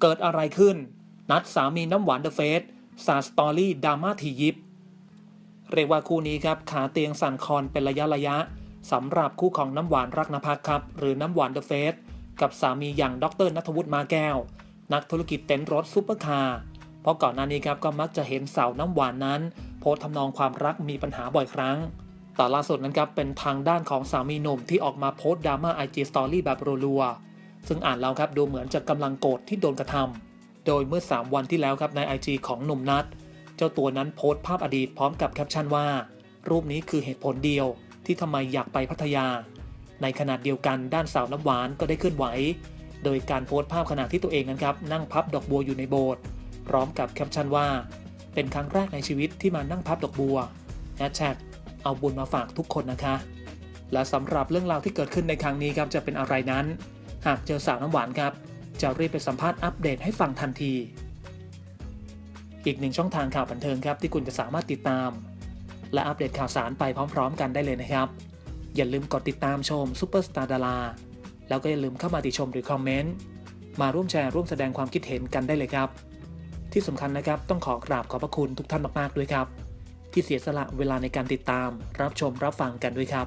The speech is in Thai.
เกิดอะไรขึ้น นัดสามีน้ำหวานเดอะเฟสสาสตอรี่ดราม่าทียิบ เรียกว่าคู่นี้ครับขาเตียงสั่นคอนเป็นระยะระยะสำหรับคู่ของน้ำหวานรักนภัสครับ หรือน้ำหวานเดอะเฟสกับสามีอย่างดรนัทวุฒิมาแก้ว นักธุรกิจเต็นท์รถซุปเปอร์คาร์เพราะก่อนหน้านี้ครับก็มักจะเห็นสาวน้ำหวานนั้น โพสทำนองความรักมีปัญหาบ่อยครั้งแต่ล่าสุดนั้นครับเป็นทางด้านของสามีหนุ่มที่ออกมาโพสต์ดราม่าไอจีสตอรี่แบบรัวๆ ซึ่งอ่านแล้วครับดูเหมือนจะกำลังโกรธที่โดนกระทำโดยเมื่อ 3 วันที่แล้วครับใน IG ของหนุ่มนัทเจ้าตัวนั้นโพสต์ภาพอดีตพร้อมกับแคปชั่นว่า รูปนี้คือเหตุผลเดียวที่ทำไมอยากไปพัทยา ในขณะเดียวกันด้านสาวน้ำหวานก็ได้เคลื่อนไหว โดยการโพสต์ภาพขณะที่ตัวเองนั้นครับนั่งพับดอกบัวอยู่ในโบสถ์พร้อมกับแคปชั่นว่า เป็นครั้งแรกในชีวิตที่มานั่งพับดอกบัวแฮชแท็กเอาบุญมาฝากทุกคนนะคะ และสำหรับเรื่องราวที่เกิดขึ้นในครั้งนี้ครับจะเป็นอะไรนั้น หากเจอสาวน้ำหวานครับ จะรีบไปสัมภาษณ์อัปเดตให้ฟังทันที อีกหนึ่งช่องทางข่าวบันเทิงครับที่คุณจะสามารถติดตาม และอัปเดตข่าวสารไปพร้อมๆ กันได้เลยนะครับ อย่าลืมกดติดตามชมซูเปอร์สตาร์ดาราแล้วก็อย่าลืมเข้ามาติชมหรือคอมเมนต์มาร่วมแชร์ร่วมแสดงความคิดเห็นกันได้เลยครับ ที่สำคัญนะครับต้องขอกราบขอบพระคุณทุกท่านมากๆด้วยครับ ที่เสียสละเวลาในการติดตาม รับชมรับฟังกันด้วยครับ